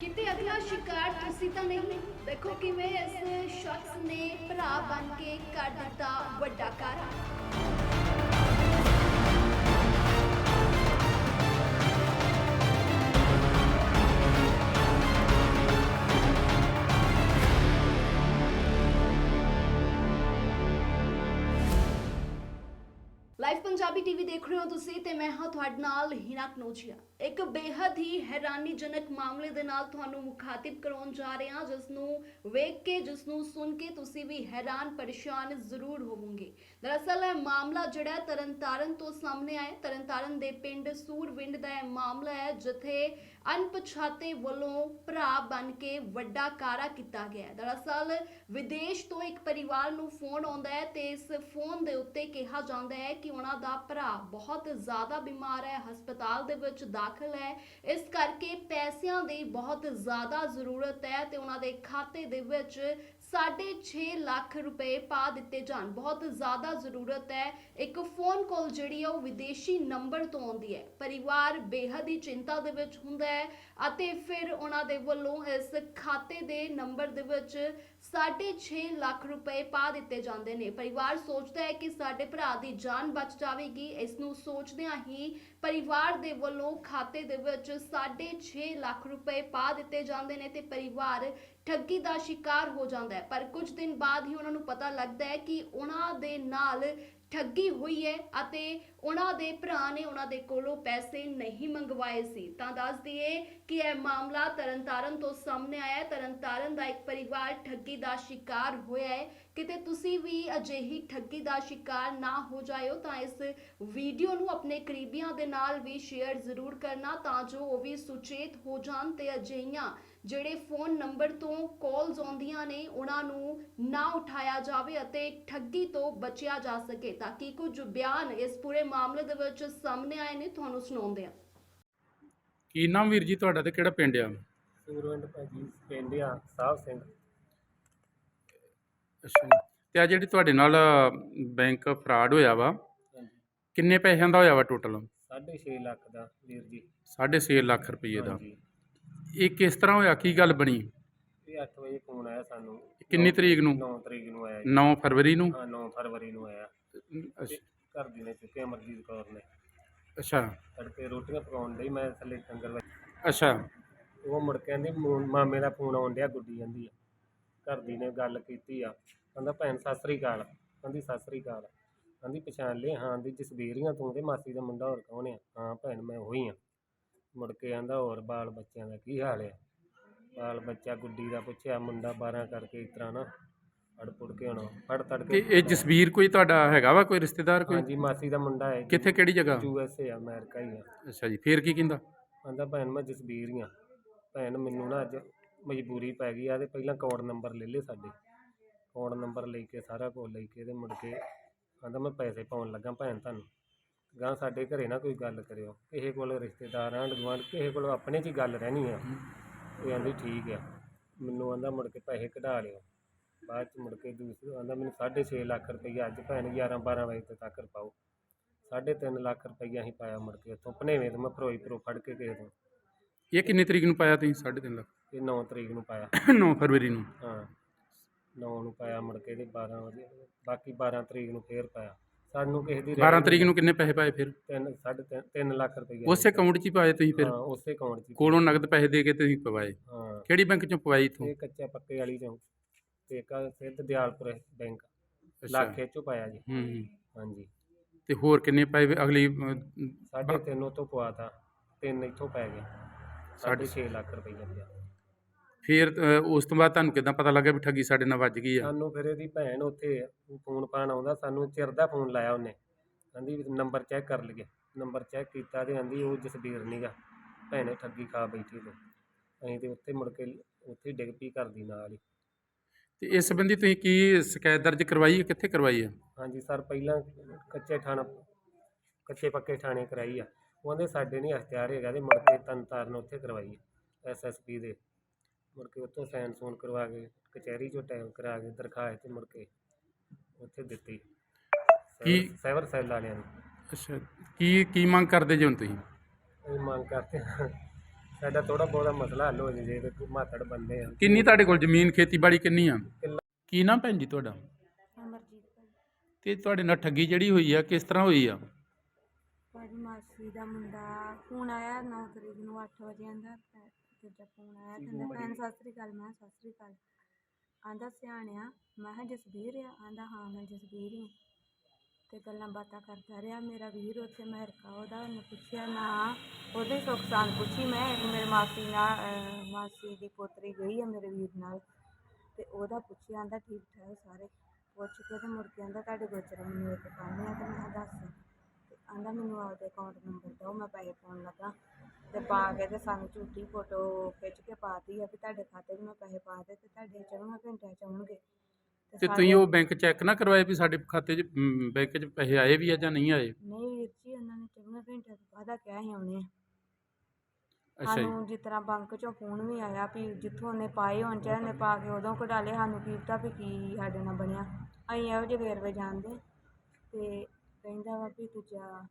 ਕਿਤੇ ਅਗਲਾ ਸ਼ਿਕਾਰ ਤੁਸੀਂ ਤਾਂ ਨਹੀਂ। ਦੇਖੋ ਕਿਵੇਂ ਇਸ ਸ਼ਖਸ ਨੇ ਭਰਾ ਬਣ ਕੇ ਕਰ ਦਿੱਤਾ ਵੱਡਾ ਕਾਰਾ। ਲਾਈਵ ਪੰਜਾਬੀ ਟੀਵੀ ਦੇਖ ਰਹੇ ਹੋ ਤੁਸੀਂ ਤੇ ਮੈਂ ਹਾਂ ਤੁਹਾਡੇ ਨਾਲ ਹਿਨਾ ਕਨੋਜੀਆ। ਇੱਕ ਬੇहद ਹੀ ਹੈਰਾਨੀਜਨਕ ਮਾਮਲੇ ਦੇ ਨਾਲ ਤੁਹਾਨੂੰ ਮੁਖਾਤਿਬ ਕਰਾਉਣ ਜਾ ਰਹੇ ਹਾਂ ਜਿਸ ਨੂੰ ਵੇਖ ਕੇ ਜਿਸ ਨੂੰ ਸੁਣ ਕੇ ਤੁਸੀਂ ਵੀ ਹੈਰਾਨ ਪਰੇਸ਼ਾਨ ਜ਼ਰੂਰ ਹੋਵੋਗੇ। ਦਰਅਸਲ ਇਹ ਮਾਮਲਾ ਜਿਹੜਾ ਤਰਨਤਾਰਨ ਤੋਂ ਸਾਹਮਣੇ ਆਇਆ ਤਰਨਤਾਰਨ ਦੇ ਪਿੰਡ ਸੂਰਵਿੰਡ ਦਾ ਇਹ ਮਾਮਲਾ ਹੈ, ਜਿੱਥੇ ਅਣਪਛਾਤੇ ਵੱਲੋਂ ਭਰਾ ਬਣ ਕੇ ਵੱਡਾ ਕਾਰਾ ਕੀਤਾ ਗਿਆ ਦਰਅਸਲ ਵਿਦੇਸ਼ ਤੋਂ ਇੱਕ ਪਰਿਵਾਰ ਨੂੰ ਫੋਨ ਆਉਂਦਾ ਹੈ ਤੇ ਇਸ ਫੋਨ ਦੇ ਉੱਤੇ ਕਿਹਾ ਜਾਂਦਾ ਹੈ ਕਿ ਉਹਨਾਂ ਦਾ ਭਰਾ ਬਹੁਤ ਜ਼ਿਆਦਾ ਬਿਮਾਰ ਹੈ। ਹਸਪਤਾਲ ਦੇ ਵਿੱਚ ਦਾਖਲ ਹੈ। ਇਸ ਕਰਕੇ ਪੈਸਿਆਂ ਦੀ ਬਹੁਤ ਜ਼ਿਆਦਾ ਜ਼ਰੂਰਤ ਹੈ ਤੇ ਉਹਨਾਂ ਦੇ ਖਾਤੇ ਦੇ ਵਿੱਚ 6.5 ਲੱਖ ਰੁਪਏ ਪਾ ਦਿੱਤੇ ਜਾਣ। ਬਹੁਤ ਜ਼ਿਆਦਾ ਜ਼ਰੂਰਤ ਹੈ। ਇੱਕ ਫੋਨ ਕਾਲ ਜਿਹੜੀ ਹੈ ਉਹ ਵਿਦੇਸ਼ੀ ਨੰਬਰ ਤੋਂ ਆਉਂਦੀ ਹੈ। ਪਰਿਵਾਰ ਬੇਹੱਦ ਹੀ ਚਿੰਤਾ ਦੇ ਵਿੱਚ ਹੁੰਦਾ ਹੈ ਅਤੇ ਫਿਰ ਉਹਨਾਂ ਦੇ ਵੱਲੋਂ ਇਸ ਖਾਤੇ ਦੇ ਨੰਬਰ ਦੇ ਵਿੱਚ 6.5 ਲੱਖ ਰੁਪਏ ਪਾ ਦਿੱਤੇ ਜਾਂਦੇ ਨੇ। ਪਰਿਵਾਰ ਸੋਚਦਾ ਹੈ ਕਿ ਸਾਡੇ ਭਰਾ ਦੀ ਜਾਨ ਬਚ ਜਾਵੇਗੀ। ਇਸ ਨੂੰ ਸੋਚਦਿਆਂ ਹੀ ਪਰਿਵਾਰ ਦੇ ਵੱਲੋਂ ਖਾਤੇ ਦੇ ਵਿੱਚ 6.5 ਲੱਖ ਰੁਪਏ ਪਾ ਦਿੱਤੇ ਜਾਂਦੇ ਨੇ ਤੇ ਪਰਿਵਾਰ ਠੱਗੀ ਦਾ ਸ਼ਿਕਾਰ ਹੋ ਜਾਂਦਾ ਹੈ। ਪਰ ਕੁਝ ਦਿਨ ਬਾਅਦ ਹੀ ਉਹਨਾਂ ਨੂੰ ਪਤਾ ਲੱਗਦਾ ਹੈ ਕਿ ਉਹਨਾਂ ਦੇ ਨਾਲ ਠੱਗੀ ਹੋਈ ਹੈ ਅਤੇ ਉਹਨਾਂ ਦੇ ਭਰਾ ਨੇ ਉਹਨਾਂ ਦੇ ਕੋਲੋਂ ਪੈਸੇ ਨਹੀਂ ਮੰਗਵਾਏ ਸੀ। ਤਾਂ ਦੱਸ ਦਈਏ ਕਿ ਇਹ ਮਾਮਲਾ ਤਰਨਤਾਰਨ ਤੋਂ ਸਾਹਮਣੇ ਆਇਆ ਹੈ। ਤਰਨਤਾਰਨ ਦਾ ਇੱਕ ਪਰਿਵਾਰ ਠੱਗੀ ਦਾ ਸ਼ਿਕਾਰ ਹੋਇਆ ਹੈ। ਕਿਤੇ ਤੁਸੀਂ ਵੀ ਅਜਿਹੀ ਠੱਗੀ ਦਾ ਸ਼ਿਕਾਰ ਨਾ ਹੋ ਜਾਇਓ ਤਾਂ ਇਸ ਵੀਡੀਓ ਨੂੰ ਆਪਣੇ ਕਰੀਬੀਆਂ ਦੇ ਨਾਲ ਵੀ ਸ਼ੇਅਰ ਜ਼ਰੂਰ ਕਰਨਾ ਤਾਂ ਜੋ ਉਹ ਵੀ ਸੁਚੇਤ ਹੋ ਜਾਣ ਤੇ ਅਜਿਹੀਆਂ ਜਿਹੜੇ ਫੋਨ ਨੰਬਰ ਤੋਂ ਕਾਲਸ ਆਉਂਦੀਆਂ ਨੇ ਉਹਨਾਂ ਨੂੰ ਨਾ ਉਠਾਇਆ ਜਾਵੇ ਅਤੇ ਠੱਗੀ ਤੋਂ ਬਚਿਆ ਜਾ ਸਕੇ ਤਾਂ ਕਿ ਕੁਝ ਬਿਆਨ ਇਸ ਪੂਰੇ ਮਾਮਲੇ ਦੇ ਵਿੱਚ ਸਾਹਮਣੇ ਆਏ ਨੇ ਤੁਹਾਨੂੰ ਸੁਣਾਉਂਦੇ ਹਾਂ। ਕੀ ਨਾਮ ਵੀਰ ਜੀ ਤੁਹਾਡਾ ਤੇ ਕਿਹੜਾ ਪਿੰਡ ਆ? ਸੂਰਵਿੰਡ ਭਾਜੀ ਪਿੰਡ ਆ ਸਾਹਿਬ ਸਿੰਘ। ਅੱਛਾ ਜੀ। ਤੇ ਆ ਜਿਹੜੀ ਤੁਹਾਡੇ ਨਾਲ ਬੈਂਕ ਫਰਾਡ ਹੋਇਆ ਵਾ ਕਿੰਨੇ ਪੈਸਿਆਂ ਦਾ ਹੋਇਆ ਵਾ ਟੋਟਲ? 6.5 ਲੱਖ ਦਾ ਵੀਰ ਜੀ। 6.5 ਲੱਖ ਰੁਪਏ ਦਾ। ਹਾਂਜੀ। ਇਹ ਕਿਸ ਤਰ੍ਹਾਂ ਹੋਇਆ? ਕੀ ਗੱਲ ਬਣੀ? ਇਹ 8 ਵਜੇ ਫੋਨ ਆਇਆ ਸਾਨੂੰ। ਕਿੰਨੀ ਤਰੀਕ ਨੂੰ? 9 ਤਰੀਕ ਨੂੰ ਆਇਆ ਜੀ। 9 ਫਰਵਰੀ ਨੂੰ? ਹਾਂ 9 ਫਰਵਰੀ ਨੂੰ ਆਇਆ। ਅੱਛ- ਘਰ ਦੀ ਨੇ ਚੁੱਕਿਆ ਅਮਰਜੀਤ ਕੌਰ ਨੇ। ਅੱਛਾ। ਤੜਕੇ ਰੋਟੀਆਂ ਪਕਾਉਣ ਲਈ ਮੈਂ ਥੱਲੇ ਡੰਗਰ ਵਿੱਚ ਅੱਛਾ। ਉਹ ਮੁੜ ਕੇ ਕਹਿੰਦੀ ਮੂ- ਮਾਮੇ ਦਾ ਫੋਨ ਆਉਣ ਡਿਆ ਗੁੱਡੀ ਜਾਂਦੀ ਆ। ਘਰ ਦੀ ਨੇ ਗੱਲ ਕੀਤੀ ਆ। ਕਹਿੰਦਾ ਭੈਣ ਸਤਿ ਸ੍ਰੀ ਅਕਾਲ। ਕਹਿੰਦੀ ਸਤਿ ਸ੍ਰੀ ਅਕਾਲ। ਕਹਿੰਦੀ ਪਛਾਣ ਲਈ ਹਾਂ ਦੀ ਜਸਬੀਰੀਆਂ ਤੂੰ ਤੇ ਮਾਸੀ ਦਾ ਮੁੰਡਾ ਹੋਰ ਕੌਣ ਆ? ਹਾਂ ਭੈਣ ਮੈਂ ਉਹੀ ਆ। ਮੁੜ ਕੇ ਆਂਦਾ ਹੋਰ ਬਾਲ ਬੱਚਿਆਂ ਦਾ ਕੀ ਹਾਲ ਆ? ਬਾਲ ਬੱਚਾ ਗੁੱਡੀ ਦਾ ਪੁੱਛਿਆ ਮੁੰਡਾ 12 ਕਰਕੇ ਇਸ ਤਰ੍ਹਾਂ ਨਾ ਫੜ ਪੁੜ ਕੇ ਹੁਣ ਫੜ ਤੜ ਤੇ ਕੇ ਇਹ ਜਸਵੀਰ ਕੋਈ ਤੁਹਾਡਾ ਹੈਗਾ ਵਾ ਕੋਈ ਰਿਸ਼ਤੇਦਾਰ ਕੋਈ? ਹਾਂਜੀ ਮਾਸੀ ਦਾ ਮੁੰਡਾ ਹੈ ਕਿੱਥੇ ਕਿਹੜੀ ਜਗ੍ਹਾ? ਯੂ ਐਸ ਏ ਅਮਰੀਕਾ ਹੀ ਆ। ਅੱਛਾ ਜੀ ਫੇਰ ਕੀ ਕਹਿੰਦਾ? ਆਂਦਾ ਭੈਣ ਮੈਂ ਜਸਬੀਰ ਹੀ ਆ। ਭੈਣ ਮੈਨੂੰ ਨਾ ਅੱਜ ਮਜਬੂਰੀ ਪੈ ਗਈ ਆ ਤੇ ਪਹਿਲਾਂ ਕੋਡ ਨੰਬਰ ਲੈ ਲਏ ਸਾਡੇ। ਕੋਡ ਨੰਬਰ ਲੈ ਕੇ ਸਾਰਾ ਕੁਝ ਲੈ ਕੇ ਤੇ ਮੁੜ ਕੇ ਆਂਦਾ ਮੈਂ ਪੈਸੇ ਪਾਉਣ ਲੱਗਾ ਭੈਣ ਤੁਹਾਨੂੰ। ਗਾਂ ਸਾਡੇ ਘਰੇ ਨਾ ਕੋਈ ਗੱਲ ਕਰਿਓ ਕਿਸੇ ਕੋਲ ਰਿਸ਼ਤੇਦਾਰ ਆਂਢ ਗੁਆਂਢ ਕਿਸੇ ਕੋਲ ਆਪਣੇ 'ਚ ਹੀ ਗੱਲ ਰਹਿਣੀ ਆ। ਇਹ ਆਂਦੀ ਠੀਕ ਆ ਮੈਨੂੰ ਆਂਦਾ ਮੁੜ ਕੇ ਪੈਸੇ ਕਢਾ ਲਿਓ। ਬਾਅਦ ਚ ਮੁੜ ਕੇ ਦੂਸਰੇ ਆਂਦਾ ਮੈਨੂੰ 6.5 ਲੱਖ ਰੁਪਈਆ ਅੱਜ ਭੈਣ 11 12 ਵਜੇ ਤੱਕ ਪਾਓ 3.5 ਲੱਖ ਰੁਪਈਆ ਅਸੀਂ ਪਾਇਆ ਮੁੜ ਕੇ ਉੱਥੋਂ ਭਨੇਵੇਂ ਤੋਂ ਮੈਂ ਫਿਰੋਜ਼ਪੁਰੋਂ ਫੜ ਕੇ ਗਏ ਤੋਂ। ਇਹ ਕਿੰਨੀ ਤਰੀਕ ਨੂੰ ਪਾਇਆ ਤੁਸੀਂ 3.5 ਲੱਖ? ਇਹ 9 ਤਰੀਕ ਨੂੰ ਪਾਇਆ। 9 ਫਰਵਰੀ ਨੂੰ। ਹਾਂ 9 ਨੂੰ ਪਾਇਆ ਮੁੜ ਕੇ ਤੇ 12 ਵਜੇ ਬਾਕੀ 12 ਤਰੀਕ ਨੂੰ ਫੇਰ ਪਾਇਆ। ਸਾਨੂੰ ਕਿਸੇ ਦੀ 12 ਤਰੀਕ ਨੂੰ ਕਿੰਨੇ ਪੈਸੇ ਪਾਏ ਫਿਰ? 3 3.5 3 ਲੱਖ ਰੁਪਈਆ ਉਸੇ ਅਕਾਊਂਟ 'ਚ ਹੀ ਪਾਏ ਤੁਸੀਂ ਫਿਰ? ਹਾਂ ਉਸੇ ਅਕਾਊਂਟ 'ਚ ਹੀ। ਕੋਲੋਂ ਨਗਦ ਪੈਸੇ ਦੇ ਕੇ ਤੁਸੀਂ ਪਵਾਏ। ਹਾਂ। ਕਿਹੜੀ ਬੈਂਕ 'ਚੋਂ ਪਵਾਈ ਇਥੋਂ? ਇਹ ਕੱਚਾ ਪੱਕੇ ਵਾਲੀ ਚੋਂ। ਤੇ ਇੱਕ ਆਹ ਸਿੱਧ ਦਿਆਲਪੁਰ ਬੈਂਕ। ਲੱਖੇ ਚੋਂ ਪਾਇਆ ਜੀ। ਹੂੰ ਹੂੰ। ਹਾਂਜੀ। ਤੇ ਹੋਰ ਕਿੰਨੇ ਪਾਏ ਵੇ ਅਗਲੀ ਅਹ, ਸਾਢੇ ਤਿੰਨ ਪਵਾਤਾ ਤਿੰਨ ਇੱਥੋਂ ਪੈ ਗਏ। ਸਾਢੇ ਛੇ। ਲੱਖ ਰੁਪਈਆ ਪਿਆ ਫਿਰ ਉਸ ਤੋਂ ਬਾਅਦ ਤੁਹਾਨੂੰ ਕਿਦਾਂ ਪਤਾ ਲੱਗਾ ਵੀ ਠੱਗੀ ਸਾਡੇ ਨਾਲ ਵੱਜ ਗਈ ਆ? ਸਾਨੂੰ ਫਿਰ ਇਹਦੀ ਭੈਣ ਉੱਥੇ ਫੋਨ ਪਾਣ ਆਉਂਦਾ ਸਾਨੂੰ ਚਿਰ ਦਾ ਫੋਨ ਲਾਇਆ ਉਹਨੇ। ਕਹਿੰਦੀ ਵੀ ਨੰਬਰ ਚੈੱਕ ਕਰ ਲਈਏ। ਨੰਬਰ ਚੈੱਕ ਕੀਤਾ ਤੇ ਕਹਿੰਦੀ ਉਹ ਜਸਬੀਰ ਨੀਗਾ ਭੈਣੇ ਠੱਗੀ ਖਾ ਬੈਠੀ ਤੇ। ਅਸੀਂ ਤੇ ਉੱਥੇ ਮੁੜ ਕੇ ਉੱਥੇ ਡਿੱਗ ਪਈ ਘਰ ਦੀ ਨਾਲ ਹੀ। ਤੇ ਇਸ ਸੰਬੰਧੀ ਤੁਸੀਂ ਕੀ ਸ਼ਿਕਾਇਤ ਦਰਜ ਕਰਵਾਈ ਹੈ? ਕਿੱਥੇ ਕਰਵਾਈ ਹੈ? ਹਾਂਜੀ ਸਰ ਪਹਿਲਾਂ ਕੱਚੇ ਥਾਣਾ ਕੱਚੇ ਪੱਕੇ ਥਾਣੇ ਕਰਾਈ ਆ। ਉਹਦੇ ਸਾਡੇ ਨਹੀਂ ਅਖਤਿਆਰ ਹੈਗਾ ਤੇ ਮੁੜ ਕੇ ਤਨ ਤਾਰਨ ਉੱਥੇ ਕਰਵਾਈ ਐਸਐਸਪੀ ਦੇ। ਮੁੜ ਕੇ ਉੱਥੋਂ ਸਾਈਨ ਸੂਨ ਕਰਵਾ ਕੇ ਕਚਹਿਰੀ ਚੋਂ ਟਾਈਮ ਕਰਾ ਕੇ ਦਰਖਾਸਤ ਮੁੜ ਕੇ ਉੱਥੇ ਦਿੱਤੀ। ਕੀ- ਸਾਈਬਰ ਸੈੱਲ ਵਾਲਿਆਂ ਨੂੰ। ਅੱਛਾ ਕੀ ਕੀ ਮੰਗ ਕਰਦੇ ਜੀ ਹੁਣ ਤੁਸੀਂ? ਅਸੀਂ ਮੰਗ ਕਰਦੇ ਹਾਂ ਸਾਡਾ ਥੋੜਾ ਬਹੁਤਾ ਮਸਲਾ ਹੱਲ ਹੋ ਜੇ ਤੇ ਮਾਤੜ ਬੰਦੇ ਆ। ਕਿੰਨੀ ਤੁਹਾਡੇ ਕੋਲ ਜ਼ਮੀਨ ਖੇਤੀਬਾੜੀ ਕਿੰਨੀ ਆ? ਕਿੱਲਾ। ਕੀ ਨਾਮ ਭੈਣ ਜੀ ਤੁਹਾਡਾ? ਅਮਰਜੀਤ ਤੇ ਤੁਹਾਡੇ ਨਾਲ ਠੱਗੀ ਜਿਹੜੀ ਹੋਈ ਆ ਕਿਸ ਤਰ੍ਹਾਂ ਹੋਈ ਆ? ਭਾਜੀ ਮਾਸੀ ਦਾ ਮੁੰਡਾ ਫੋਨ ਆਇਆ 9 ਤਰੀਕ ਨੂੰ 8 ਵਜੇ ਆਂਦਾ। ਦੂਜਾ ਫੋਨ ਆਇਆ ਕਹਿੰਦਾ ਭੈਣ ਸਤਿ ਸ੍ਰੀ ਅਕਾਲ ਮੈਂ ਕਿਹਾ ਸਤਿ ਸ੍ਰੀ ਅਕਾਲ। ਆਂਦਾ ਸਿਆਣਿਆ ਮੈਂ ਕਿਹਾ ਜਸਬੀਰ ਆ? ਆਂਦਾ ਹਾਂ ਮੈਂ ਜਸਬੀਰ ਹਾਂ ਤੇ ਗੱਲਾਂ ਬਾਤਾਂ ਕਰਦਾ ਰਿਹਾ। ਮੇਰਾ ਵੀਰ ਉੱਥੇ ਮਹਿਰਕਾ ਉਹਦਾ ਉਹਨੇ ਪੁੱਛਿਆ ਨਾ ਉਹਦੇ ਸੁੱਖ ਸਾਨ ਪੁੱਛੀ ਮੈਂ ਇੱਕ ਮੇਰੇ ਮਾਸੀ ਨਾਲ ਅਹ, ਮਾਸੀ ਦੀ ਪੋਤਰੀ ਗਈ ਆ ਮੇਰੇ ਵੀਰ ਨਾਲ। ਤੇ ਉਹਦਾ ਪੁੱਛਿਆ ਆਂਦਾ ਠੀਕ ਠਾਕ ਸਾਰੇ। ਪੁੱਛ ਕੇ ਤੇ ਮੁੜ ਕੇ ਆਂਦਾ ਤੁਹਾਡੇ ਗੋਚਰ ਮੈਨੂੰ ਇੱਕ ਕੰਮ ਆ ਤੇ ਮੈਂ ਕਿਹਾ ਦੱਸ। ਆਂਦਾ ਮੈਨੂੰ ਆਪਦੇ ਅਕਾਊਂਟ ਨੰਬਰ ਦਿਓ ਮੈਂ ਪੈਸੇ ਪਾਉਣ ਲੱਗਾ ਤੇ ਪਾ ਕੇ ਤੇ ਸਾਨੂੰ ਝੂਠੀ ਫੋਟੋ ਖਿੱਚ ਕੇ ਪਾਤੀ ਆ ਵੀ ਤੁਹਾਡੇ ਖਾਤੇ 'ਚ ਮੈਂ ਪੈਸੇ ਪਾ ਦੇ ਤੇ ਤੁਹਾਡੇ 24 ਘੰਟਿਆਂ 'ਚ ਆਉਣਗੇ। ਤੇ ਤੁਸੀਂ ਉਹ ਬੈਂਕ ਚੈੱਕ ਨਾ ਕਰਵਾਏ ਵੀ ਸਾਡੇ ਖਾਤੇ 'ਚ ਮ, ਬੈਂਕ 'ਚ ਪੈਸੇ ਆਏ ਵੀ ਆ ਜਾਂ ਨਹੀਂ ਆਏ? ਨਹੀਂ ਵੀਰ ਜੀ ਉਹਨਾਂ ਨੇ 24 ਘੰਟਿਆਂ ਤੋਂ ਬਾਅਦ ਕਿਹਾ ਸੀ ਆਉਣੇ ਆ। ਅੱਛਾ ਜੀ। ਸਾਨੂੰ ਜਿਸ ਤਰ੍ਹਾਂ ਬੈਂਕ 'ਚੋਂ ਫੋਨ ਵੀ ਆਇਆ ਵੀ ਜਿੱਥੋਂ ਉਹਨੇ ਪਾਏ ਹੋਣ ਚਾਹੇ ਉਹਨੇ ਪਾ ਕੇ ਉਦੋਂ ਕਢਾ ਲਏ ਸਾਨੂੰ ਕੀ ਪਤਾ ਵੀ ਕੀ ਸਾਡੇ ਨਾਲ ਬਣਿਆ। ਅਸੀਂ ਇਹੋ ਜਿਹੇ ਵੇਰਵੇ ਜਾਣਦੇ ਤੇ ਕਹਿੰਦਾ ਵਾ ਵੀ ਦੂਜਾ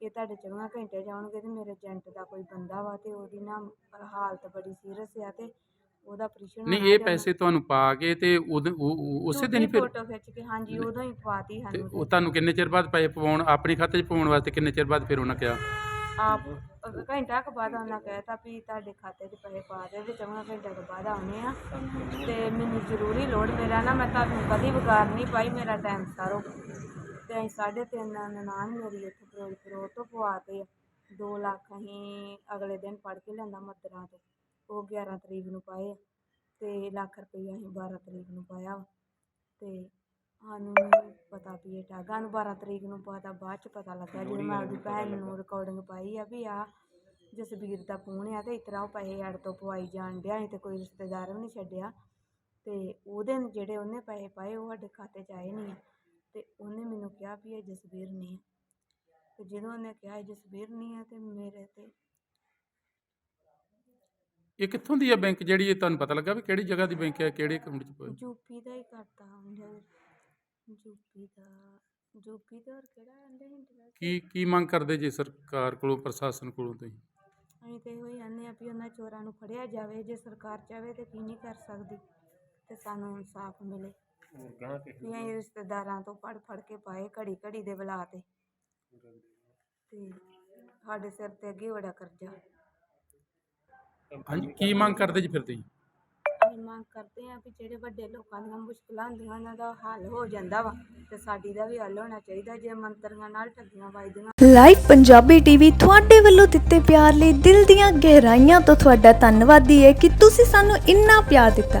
ਇਹ ਤੁਹਾਡੇ 24 ਘੰਟੇ ਜਾਣਗੇ ਤੇ ਮੇਰੇ ਏਜੰਟ ਦਾ ਕੋਈ ਬੰਦਾ ਵਾ ਤੇ ਉਹਦੀ ਨਾ ਹਾਲਤ ਬੜੀ ਸੀਰੀਅਸ ਆ ਤੇ ਉਹਦਾ ਆਪਰੇਸ਼ਨ ਨਹੀਂ ਇਹ ਪੈਸੇ ਤੁਹਾਨੂੰ ਪਾ ਕੇ ਤੇ ਉਦੋਂ- ਉਹ- ਉਹ- ਉਸੇ ਦਿਨ ਹੀ ਫਿਰ ਫੋਟੋ ਖਿੱਚ ਕੇ ਹਾਂਜੀ ਉਦੋਂ ਹੀ ਪਾਤੀ ਤੇ ਸਾਨੂੰ ਉਹ ਤੁਹਾਨੂੰ ਕਿੰਨੇ ਚਿਰ ਬਾਅਦ ਪੈਸੇ ਪਵਾਉਣ ਆਪਣੇ ਖਾਤੇ 'ਚ ਪਵਾਉਣ ਵਾਸਤੇ ਕਿੰਨੇ ਚਿਰ ਬਾਅਦ ਫਿਰ ਉਹਨਾਂ ਕਿਹਾ? ਆਪ ਅਹ ਘੰਟਾ ਕੁ ਬਾਅਦ ਉਹਨਾਂ ਕਹਿਤਾ ਵੀ ਤੁਹਾਡੇ ਖਾਤੇ 'ਚ ਪੈਸੇ ਪਾ ਦੇ ਤੇ ਚੌਵਾਂ ਘੰਟੇ ਤੋਂ ਬਾਅਦ ਆਉਣੇ ਆ। ਤੇ ਮੈਨੂੰ ਜ਼ਰੂਰੀ ਲੋੜ ਮੇਰਾ ਨਾ ਮੈਂ ਤੁਹਾਨੂੰ ਕਦੀ ਵਿਗਾੜ ਨਹੀਂ ਪਾਈ ਮੇਰਾ ਟਾਈਮ ਸਾਰੋ। ਤੇ ਅਸੀਂ ਸਾਢੇ ਤਿੰਨ ਨਨਾਣ ਮੇਰੀ ਇੱਥੇ ਫਿਰੋਜ਼ਪੁਰ ਉਹ ਤੋਂ ਪਵਾਤੇ 2 ਲੱਖ ਅਸੀਂ ਅਗਲੇ ਦਿਨ ਫੜ ਕੇ ਲਿਆਂਦਾ ਮੱਦਰਾਂ ਤੋਂ। ਉਹ 11 ਤਰੀਕ ਨੂੰ ਪਾਏ ਤੇ ਲੱਖ ਰੁਪਈਆ ਅਸੀਂ 12 ਤਰੀਕ ਨੂੰ ਪਾਇਆ ਵਾ। ਤੇ ਸਾਨੂੰ ਨਹੀਂ ਪਤਾ ਵੀ ਇਹ ਟਾਗਾ ਨੂੰ 12 ਤਰੀਕ ਨੂੰ ਪਤਾ, ਬਾਅਦ ਚ ਪਤਾ ਲੱਗਾ ਜਦੋਂ ਮੈਂ ਆਪਦੀ ਭੈਣ ਨੂੰ ਰਿਕਾਰਡਿੰਗ ਪਾਈ ਆ ਵੀ ਆ ਜਸਵੀਰ ਦਾ ਫੋਨ ਆ ਤੇ ਇਸ ਤਰ੍ਹਾਂ ਉਹ ਪੈਸੇ ਐਡ ਤੋਂ ਪਵਾਈ ਜਾਣ ਡਿਆ ਅਸੀਂ ਤੇ ਕੋਈ ਰਿਸ਼ਤੇਦਾਰ ਵੀ ਨਹੀਂ ਛੱਡਿਆ। ਤੇ ਉਹਦੇ ਜਿਹੜੇ ਉਹਨੇ ਪੈਸੇ ਪਾਏ ਉਹ ਸਾਡੇ ਖਾਤੇ 'ਚ ਆਏ ਨਹੀਂ ਆ। ਤੇ ਉਹਨੇ ਮੈਨੂੰ ਕਿਹਾ ਵੀ ਇਹ ਜਸਬੀਰ ਨਹੀਂ ਤੇ ਜਦੋਂ ਉਹਨੇ ਕਿਹਾ ਇਹ ਜਸਬੀਰ ਨਹੀਂ ਆ ਤੇ ਮੇਰੇ ਤੇ ਇਹ ਕਿੱਥੋਂ ਦੀ ਹੈ ਬੈਂਕ ਜਿਹੜੀ ਇਹ ਤੁਹਾਨੂੰ ਪਤਾ ਲੱਗਾ ਵੀ ਕਿਹੜੀ ਜਗ੍ਹਾ ਦੀ ਬੈਂਕ ਹੈ ਕਿਹੜੇ ਅਕਾਊਂਟ 'ਚ ਪਈ? ਯੂਪੀ ਦਾ ਹੀ ਕਰਦਾ ਹੁੰਦਾ ਯੂਪੀ ਦਾ ਯੂਪੀ ਦਾ ਹੋਰ ਕਿਹੜਾ ਆਂਦੇ ਹਿੰਦੀ ਕੀ ਕੀ ਮੰਗ ਕਰਦੇ ਜੇ ਸਰਕਾਰ ਕੋਲੋਂ ਪ੍ਰਸ਼ਾਸਨ ਕੋਲੋਂ ਤੁਸੀਂ? ਅਸੀਂ ਤੇ ਇਹੋ ਹੀ ਕਹਿੰਦੇ ਆ ਵੀ ਉਹਨਾਂ ਚੋਰਾਂ ਨੂੰ ਫੜਿਆ ਜਾਵੇ ਜੇ ਸਰਕਾਰ ਚਾਹੇ ਤੇ ਕੀ ਨਹੀਂ ਕਰ ਸਕਦੀ ਤੇ ਸਾਨੂੰ ਇਨਸਾਫ ਮਿਲੇ। ਗਾਂ ਕਿਸੇ ਵੀ ਅਸੀਂ ਰਿਸ਼ਤੇਦਾਰਾਂ ਤੋਂ ਫੜ ਫੜ ਕੇ ਪਾਏ ਘੜੀ ਘੜੀ ਦੇ ਬੁਲਾ ਤੇ। ਤੇ ਸਾਡੇ ਸਿਰ ਤੇ ਅੱਗੇ ਬੜਾ ਕਰਜ਼ਾ। ਹਾਂਜੀ ਕੀ ਮੰਗ ਕਰਦੇ ਜੀ ਫਿਰ ਤੁਸੀਂ? ਅਸੀਂ ਮੰਗ ਕਰਦੇ ਆ ਵੀ ਜਿਹੜੇ ਵੱਡੇ ਲੋਕਾਂ ਦੀਆਂ ਮੁਸ਼ਕਲਾਂ ਹੁੰਦੀਆਂ ਉਹਨਾਂ ਦਾ ਹੱਲ ਹੋ ਜਾਂਦਾ ਵਾ ਤੇ ਸਾਡੀ ਦਾ ਵੀ ਹੱਲ ਹੋਣਾ ਚਾਹੀਦਾ ਜੇ ਮੰਤਰੀਆਂ ਨਾਲ ਠੱਗੀਆਂ ਵੱਜਦੀਆਂ। ਲਾਈਵ ਪੰਜਾਬੀ ਟੀਵੀ ਤੁਹਾਡੇ ਵੱਲੋਂ ਦਿੱਤੇ ਪਿਆਰ ਲਈ ਦਿਲ ਦੀਆਂ ਗਹਿਰਾਈਆਂ ਤੋਂ ਤੁਹਾਡਾ ਧੰਨਵਾਦੀ ਹੈ ਕਿ ਤੁਸੀਂ ਸਾਨੂੰ ਇੰਨਾ ਪਿਆਰ ਦਿੱਤਾ।